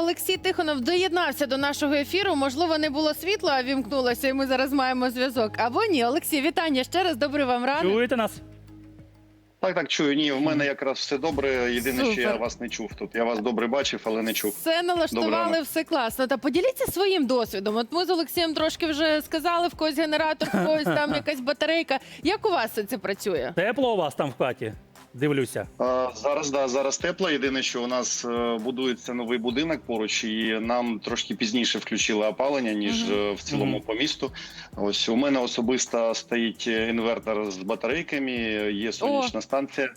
Олексій Тихонов доєднався до нашого ефіру. Можливо, не було світла, а вімкнулося, і ми зараз маємо зв'язок. Або ні, Олексій, вітання ще раз. Добрий вам ранок. Чуєте нас? Так, так, чую. Ні, в мене якраз все добре. Єдине, що я вас не чув тут. Я вас добре бачив, але не чув. Все налаштували, Доброго. все класно. Та поділіться своїм досвідом. От ми з Олексієм трошки вже сказали, в когось генератор, в когось там якась батарейка. Як у вас це працює? Тепло у вас там в хаті? Дивлюся. А, зараз да, зараз тепло. Єдине, що у нас е, будується новий будинок поруч, і нам трошки пізніше включили опалення ніж Мгм. е, в цілому Мгм. по місту. Ось у мене особисто стоїть інвертор з батарейками, є сонячна станція.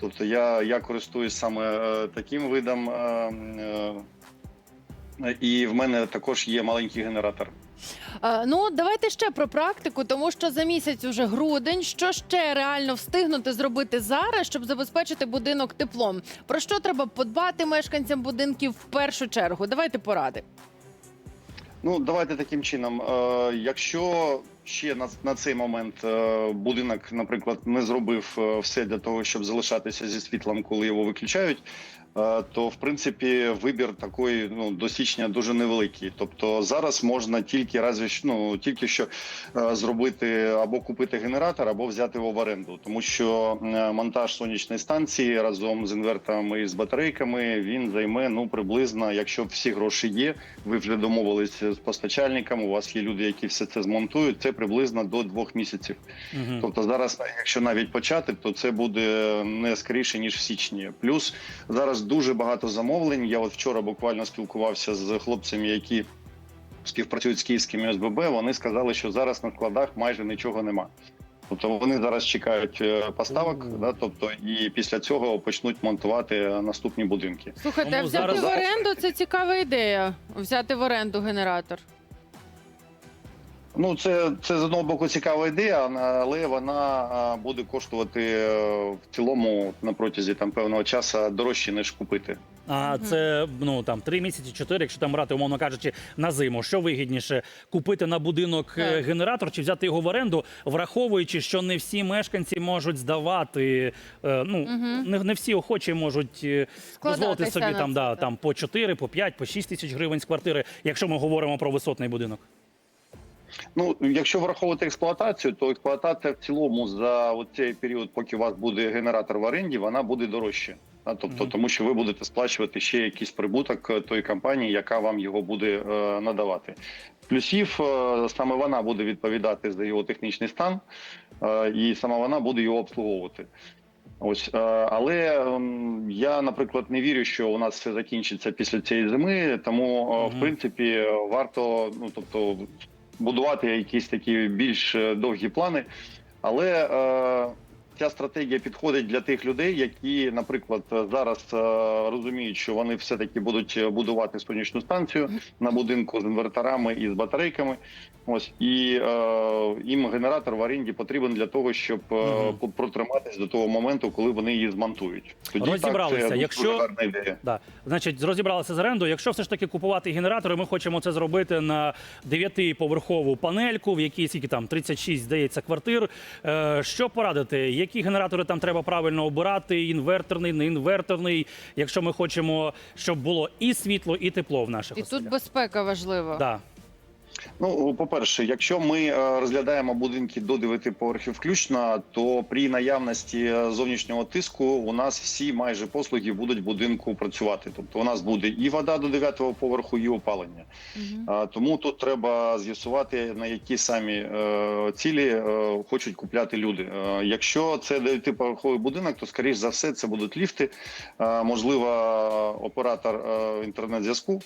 Тобто я, я користуюсь саме е, таким видом. е, е, і в мене також є маленький генератор. А, ну, давайте ще про практику, тому що за місяць уже грудень. Що ще реально встигнути зробити зараз, щоб забезпечити будинок теплом? Про що треба подбати мешканцям будинків в першу чергу? Давайте поради. Ну, давайте таким чином. Е, якщо ще на, на цей момент е, будинок, наприклад, не зробив е, все для того, щоб залишатися зі світлом, коли його виключають. Е, То в принципі вибір такий ну до січня дуже невеликий. Тобто зараз можна тільки разві ну тільки що е, зробити або купити генератор, або взяти його в оренду, тому що е, монтаж сонячної станції разом з інверторами і з батарейками він займе ну приблизно, якщо всі гроші є, ви вже домовились з постачальником. У вас є люди, які все це змонтують. Це приблизно до двох місяців. Угу. Тобто зараз, якщо навіть почати, то це буде не скоріше ніж в січні. Плюс зараз дуже багато замовлень. Я от вчора буквально спілкувався з хлопцями, які співпрацюють з київськими СББ. Вони сказали, що зараз на складах майже нічого нема. Тобто вони зараз чекають е, поставок, да, тобто і після цього почнуть монтувати наступні будинки. Слухайте, а взяти зараз- в оренду це цікава ідея. Взяти в оренду генератор. Ну, це, це з одного боку цікава ідея, але вона буде коштувати е, в цілому на протязі там певного часу дорожче ніж купити. А це ну там три місяці, чотири, якщо там брати, умовно кажучи, на зиму. Що вигідніше купити на будинок е, Так. генератор чи взяти його в оренду, враховуючи, що не всі мешканці можуть здавати. е, ну не, не всі охочі можуть дозволити собі там, да, там по 4, по 5, по 6 тисяч гривень з квартири, якщо ми говоримо про висотний будинок. Ну, якщо враховувати експлуатацію, то експлуатація в цілому за цей період, поки у вас буде генератор в оренді, вона буде дорожче. А, Тобто, тому що ви будете сплачувати ще якийсь прибуток е, тої компанії, яка вам його буде е, надавати. Плюсів е, саме вона буде відповідати за його технічний стан, е, і саме вона буде його обслуговувати. Ось, е, але ем, я, наприклад, не вірю, що у нас все закінчиться після цієї зими. Тому, в принципі, варто ну тобто будувати якісь такі більш е, довгі плани. Але е, ця стратегія підходить для тих людей, які, наприклад, зараз е, розуміють, що вони все-таки будуть будувати сонячну станцію на будинку з інверторами і з батарейками. Ось і е, їм генератор в оренді потрібен для того, щоб е, протриматись до того моменту, коли вони її змонтують. Тоді Розібралися. Так, це Якщо- гарна ідея. Да. Значить, розібралися з оренду. Якщо все ж таки купувати генератори, ми хочемо це зробити на 9-поверхову панельку, в якій скільки там 36, здається, квартир. Е, що порадити? Які генератори там треба правильно обирати? Інверторний, не інверторний, якщо ми хочемо, щоб було і світло, і тепло в наших І тут безпека важлива. Да. Ну, по-перше, якщо ми е, розглядаємо будинки до 9 поверхів включно, то при наявності е, зовнішнього тиску у нас всі майже послуги будуть в будинку працювати. Тобто у нас буде і вода до 9 поверху, і опалення. А, Тому тут треба з'ясувати на які самі е, цілі хочуть купляти люди. Якщо це 9-поверховий будинок, то скоріш за все це будуть ліфти, можливо, оператор інтернет-зв'язку.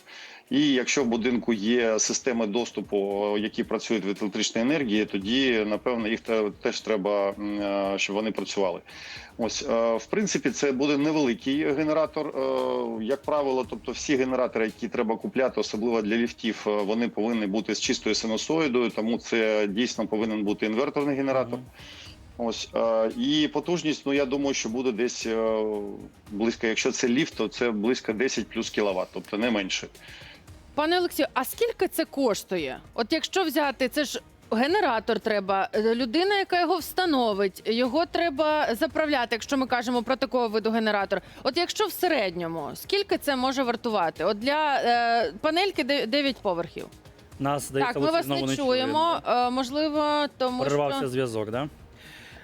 І якщо в будинку є системи доступу, які працюють від електричної енергії, тоді напевно їх теж треба, е, щоб вони працювали. Ось е, в принципі, це буде невеликий генератор. Е, Як правило, тобто всі генератори, які треба купляти, особливо для ліфтів, вони повинні бути з чистою синусоїдою, тому це дійсно повинен бути інверторний генератор. Ось і потужність. Ну я думаю, що буде десь близько. Якщо це ліфт, то це близько 10 плюс кіловат, тобто не менше. Пане Олексію, а скільки це коштує? От якщо взяти, це ж генератор треба, е, людина, яка його встановить, його треба заправляти, якщо ми кажемо про такого виду генератор. От якщо в середньому, скільки це може вартувати? От для е, панельки 9 поверхів. Нас здається, так, ми вас не чуємо. Е, можливо, тому Перервався що зв'язок, да?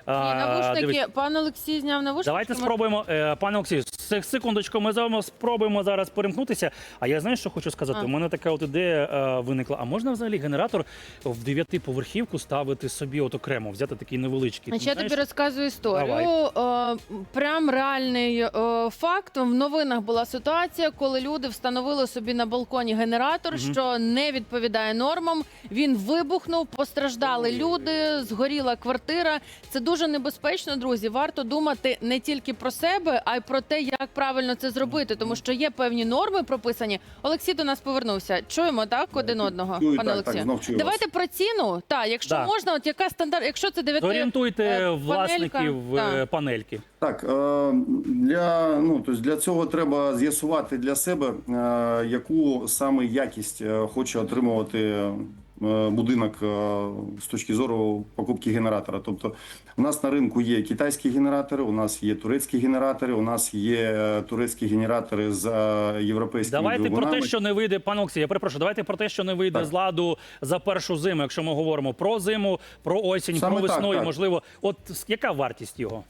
Ні, навушники. дивись, Пан Олексій зняв навушники. Давайте спробуємо, е, пане Олексію, секундочку, ми з вами спробуємо зараз перемкнутися. А я знаю, що хочу сказати. А. У мене така от ідея е, виникла. А можна взагалі генератор в дев'ятиповерхівку ставити собі от окремо, взяти такий невеличкий. Значить, Ти я знаєш? тобі розказую історію. Е, прям реальний е, факт. В новинах була ситуація, коли люди встановили собі на балконі генератор, що не відповідає нормам. Він вибухнув, постраждали люди, згоріла квартира. Це дуже небезпечно, друзі. Варто думати не тільки про себе, а й про те, як правильно це зробити, тому що є певні норми прописані. Олексій до нас повернувся. Чуємо так один одного, Чую, пане так, так, знов чую Давайте про ціну. Так, якщо Да. можна, от яка стандарт, якщо це 9 Зорієнтуйте е, власників е, панельки. Так, е, для, ну, тобто для цього треба з'ясувати для себе, е, яку саме якість е, хоче отримувати будинок е, з точки зору покупки генератора. Тобто, у нас на ринку є китайські генератори, у нас є турецькі генератори, у нас є е, турецькі генератори з е, європейськими Давайте про те, що не вийде, пане Олексій, я перепрошую, давайте про те, що не вийде Так. з ладу за першу зиму, якщо ми говоримо про зиму, про осінь, Саме про так, весну, і можливо, от яка вартість його?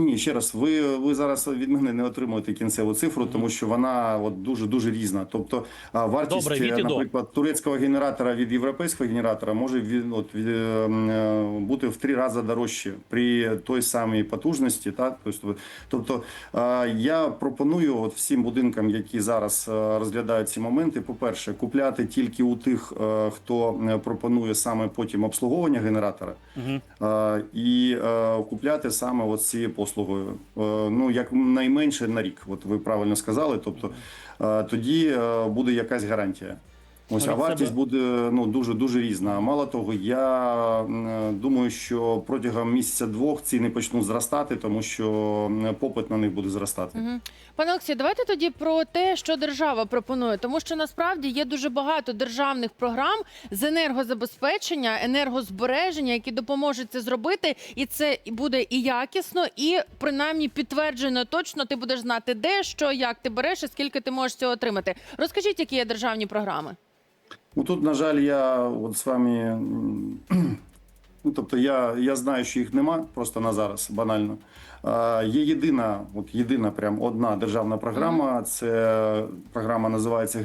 Ні, ще раз, ви, ви зараз від мене не отримуєте кінцеву цифру, тому що вона от дуже дуже різна. Тобто вартість, Добре, від е, до. наприклад, турецького генератора від європейського генератора може від, от, від, е, е, бути в три рази дорожче при той самій потужності. Так? Тобто, тобто я пропоную от всім будинкам, які зараз розглядають ці моменти, по-перше, купляти тільки у тих, хто пропонує саме потім обслуговування генератора. Угу. І купляти саме от цією послугою. Е, ну як найменше на рік. От ви правильно сказали. Тобто е, тоді е, буде якась гарантія. Ось а вартість буде ну дуже дуже різна. Мало того, я думаю, що протягом місяця-двох ціни почнуть зростати, тому що попит на них буде зростати. Мгм. Пане Олексію, давайте тоді про те, що держава пропонує, тому що насправді є дуже багато державних програм з енергозабезпечення, енергозбереження, які допоможуть це зробити, і це буде і якісно, і принаймні підтверджено точно. Ти будеш знати, де що, як ти береш і скільки ти можеш цього отримати. Розкажіть, які є державні програми. Ну тут, на жаль, я от з вами. Ну, тобто я, я знаю, що їх нема просто на зараз, банально. А, є єдина, от єдина, прям одна державна програма. Це програма називається.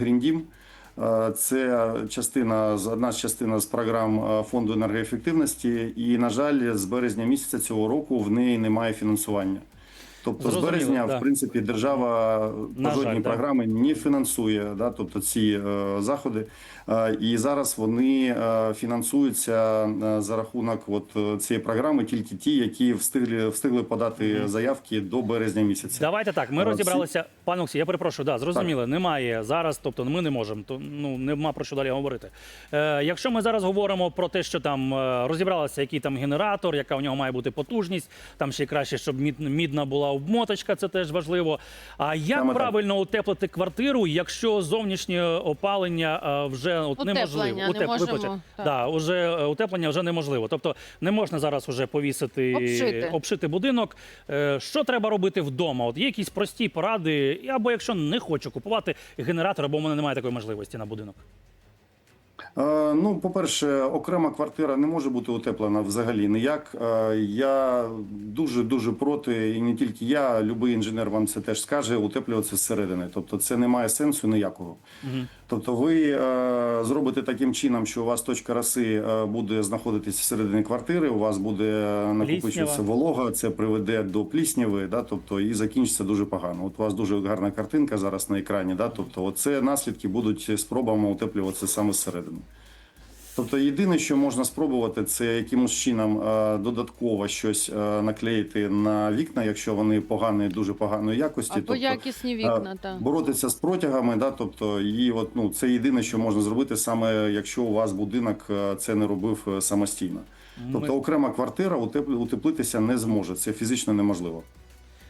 Е, Це частина з одна з частина з програм е, фонду енергоефективності. І, на жаль, з березня місяця цього року в неї немає фінансування. Тобто, Зрозуміло, з березня, да. в принципі, держава На по жодній жаль, да. не фінансує да, тобто ці е, заходи. Е, і зараз вони е, фінансуються е, за рахунок от, е, цієї програми тільки ті, які встигли, встигли подати заявки до березня місяця. Давайте так. Ми А, розібралися. Пане Олексій, я перепрошую, да, зрозуміло, немає зараз, тобто ми не можемо, то ну нема про що далі говорити. Е, якщо ми зараз говоримо про те, що там е, розібралися, який там генератор, яка у нього має бути потужність, там ще краще, щоб мід, мідна була обмоточка, це теж важливо. А як Саме так. правильно утеплити квартиру, якщо зовнішнє опалення е, вже от Утеплення неможливо? не Утеп- можемо, вибачте. так. Да, уже е, утеплення вже неможливо. Тобто не можна зараз уже повісити Обшити. обшити будинок. Е, Що треба робити вдома? От є якісь прості поради, або якщо не хочу купувати генератор, або в мене немає такої можливості на будинок. Е, Ну, по-перше, окрема квартира не може бути утеплена взагалі ніяк. Е, Я дуже дуже проти, і не тільки я, будь-який інженер вам це теж скаже, утеплюватися зсередини. Тобто це не має сенсу ніякого. Тобто ви е, зробите таким чином, що у вас точка роси е, буде знаходитися всередині квартири, у вас буде е, накопичуватися волога, це приведе до плісняви, да, тобто і закінчиться дуже погано. От у вас дуже гарна картинка зараз на екрані. Да, тобто, це наслідки будуть спробами утеплюватися саме зсередини. Тобто, єдине, що можна спробувати, це якимось чином е, додатково щось е, наклеїти на вікна, якщо вони поганої, дуже поганої якості. Або тобто, якісні вікна. е, Та. боротися з протягами, да, тобто, і от, ну, це єдине, що можна зробити, саме якщо у вас будинок це не робив самостійно. Тобто, окрема квартира утеп- утеплитися не зможе, це фізично неможливо.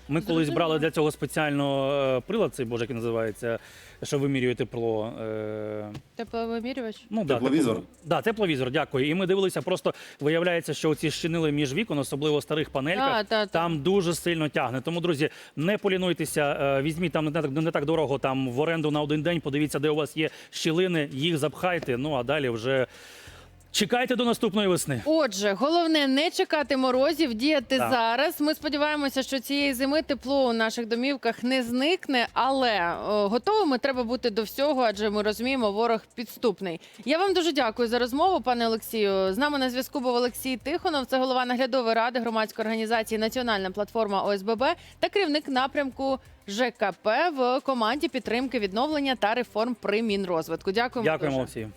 Ми колись Зрозуміло. брали для цього спеціально е, прилад, цей боже, який називається, що вимірює тепло. е, Тепловимірювач? Ну, да, Тепловізор? тепло- Да, тепловізор, дякую. І ми дивилися, просто виявляється, що ці щінили між вікон, особливо в старих панельках, А, та, та. там дуже сильно тягне. Тому, друзі, не полінуйтеся, е, візьміть там не так, не так дорого, там в оренду на один день, подивіться, де у вас є щілини, їх запхайте. Ну а далі вже чекайте до наступної весни. Отже, головне не чекати морозів, діяти Так. зараз. Ми сподіваємося, що цієї зими тепло у наших домівках не зникне, але о, готовими треба бути до всього, адже ми розуміємо, ворог підступний. Я вам дуже дякую за розмову, пане Олексію. З нами на зв'язку був Олексій Тихонов, це голова наглядової ради громадської організації Національна платформа ОСББ та керівник напрямку ЖКП в команді підтримки відновлення та реформ при Мінрозвитку. Дякуємо. Дякуємо, дуже. Олексію.